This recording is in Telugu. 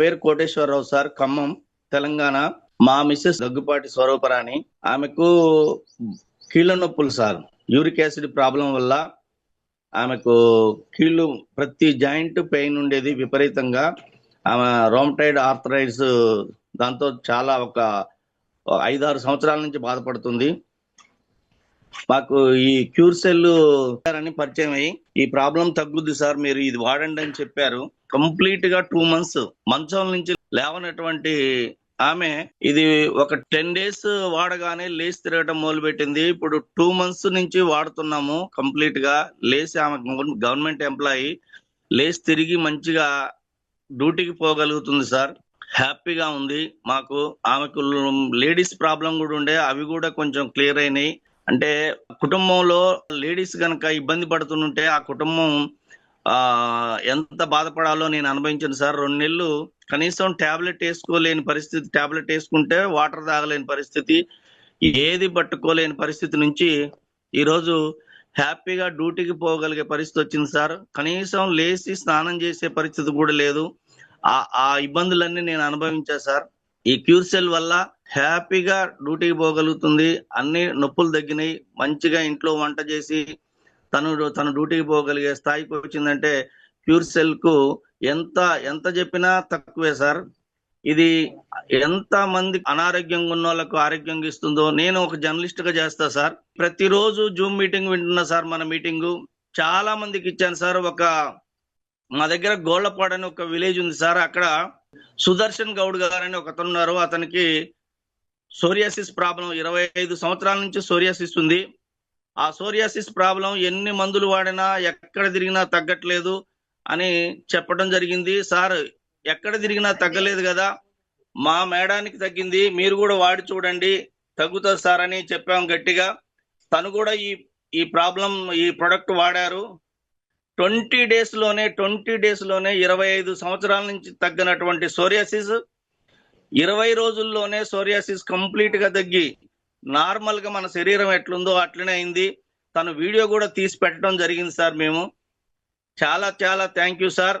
పేరు కోటేశ్వరరావు సార్. ఖమ్మం తెలంగాణ. మా మిస్సెస్ దగ్గుపాటి స్వరూపరాణి ఆమెకు కీళ్ళ నొప్పులు సార్. యూరిక్ యాసిడ్ ప్రాబ్లం వల్ల ఆమెకు కీళ్ళు ప్రతి జాయింట్ పెయిన్ ఉండేది విపరీతంగా. ఆమె రోమటైడ్ ఆర్థరైడ్స్ దాంతో చాలా ఒక ఐదారు సంవత్సరాల నుంచి బాధపడుతుంది. మాకు ఈ క్యూర్ సెల్ అని పరిచయం అయ్యి ఈ ప్రాబ్లం తగ్గుద్ది సార్ మీరు ఇది వాడండి అని చెప్పారు. కంప్లీట్గా టూ మంత్స్ మంచం నుంచి లేవనటువంటి ఆమె ఇది ఒక టెన్ డేస్ వాడగానే లేచి తిరగడం మొదలు పెట్టింది ఇప్పుడు టూ మంత్స్ నుంచి వాడుతున్నాము కంప్లీట్గా లేచి ఆమె గవర్నమెంట్ ఎంప్లాయీ లేచి తిరిగి మంచిగా డ్యూటీకి పోగలుగుతుంది సార్. హ్యాపీగా ఉంది. మాకు ఆమెకు లేడీస్ ప్రాబ్లం కూడా ఉండే అవి కూడా కొంచెం క్లియర్ అయినాయి. అంటే కుటుంబంలో లేడీస్ కనుక ఇబ్బంది పడుతుంటే ఆ కుటుంబం ఎంత బాధపడాలో నేను అనుభవించాను సార్. రెండు నెలలు కనీసం ట్యాబ్లెట్ వేసుకోలేని పరిస్థితి ట్యాబ్లెట్ వేసుకుంటే వాటర్ తాగలేని పరిస్థితి ఏది పట్టుకోలేని పరిస్థితి నుంచి ఈరోజు హ్యాపీగా డ్యూటీకి పోగలిగే పరిస్థితి వచ్చింది సార్. కనీసం లేచి స్నానం చేసే పరిస్థితి కూడా లేదు. ఆ ఆ ఇబ్బందులన్నీ నేను అనుభవించా సార్. ఈ క్యూర్ సెల్ వల్ల హ్యాపీగా డ్యూటీకి పోగలుగుతుంది. అన్ని నొప్పులు తగ్గినాయి. మంచిగా ఇంట్లో వంట చేసి తను తను డ్యూటీకి పోగలిగే స్థాయికి వచ్చిందంటే క్యూర్ సెల్కు ఎంత ఎంత చెప్పినా తక్కువే సార్. ఇది ఎంత మంది అనారోగ్యంగా ఉన్న వాళ్ళకు ఆరోగ్యంగా ఇస్తుందో నేను ఒక జర్నలిస్ట్గా చేస్తా సార్. ప్రతిరోజు జూమ్ మీటింగ్ వింటున్నా సార్ మన మీటింగ్. చాలా మందికి ఇచ్చాను సార్. ఒక మా దగ్గర గోళ్ళపాడు అని ఒక విలేజ్ ఉంది సార్. అక్కడ సుదర్శన్ గౌడ్ గారు అని ఒక ఉన్నారు. అతనికి సోరియాసిస్ ప్రాబ్లం. ఇరవై ఐదు సంవత్సరాల నుంచి సోరియాసిస్ ఉంది. ఆ సోరియాసిస్ ప్రాబ్లం ఎన్ని మందులు వాడినా ఎక్కడ తిరిగినా తగ్గట్లేదు అని చెప్పడం జరిగింది. సార్ ఎక్కడ తిరిగినా తగ్గలేదు కదా. మా మేడానికి తగ్గింది. మీరు కూడా వాడి చూడండి. తగ్గుతుంది సార్ అని చెప్పాం గట్టిగా. తను కూడా ఈ ఈ ప్రాబ్లం ఈ ప్రొడక్ట్ వాడారు. ట్వంటీ డేస్లోనే ట్వంటీ డేస్లోనే ఇరవై ఐదు సంవత్సరాల నుంచి తగ్గినటువంటి సోరియాసిస్ ఇరవై రోజుల్లోనే సోరియాసిస్ కంప్లీట్గా తగ్గి నార్మల్గా మన శరీరం ఎట్లుందో అట్లనే అయింది. తను వీడియో కూడా తీసి పెట్టడం జరిగింది సార్ మేము. చాలా చాలా థ్యాంక్ యూ సార్.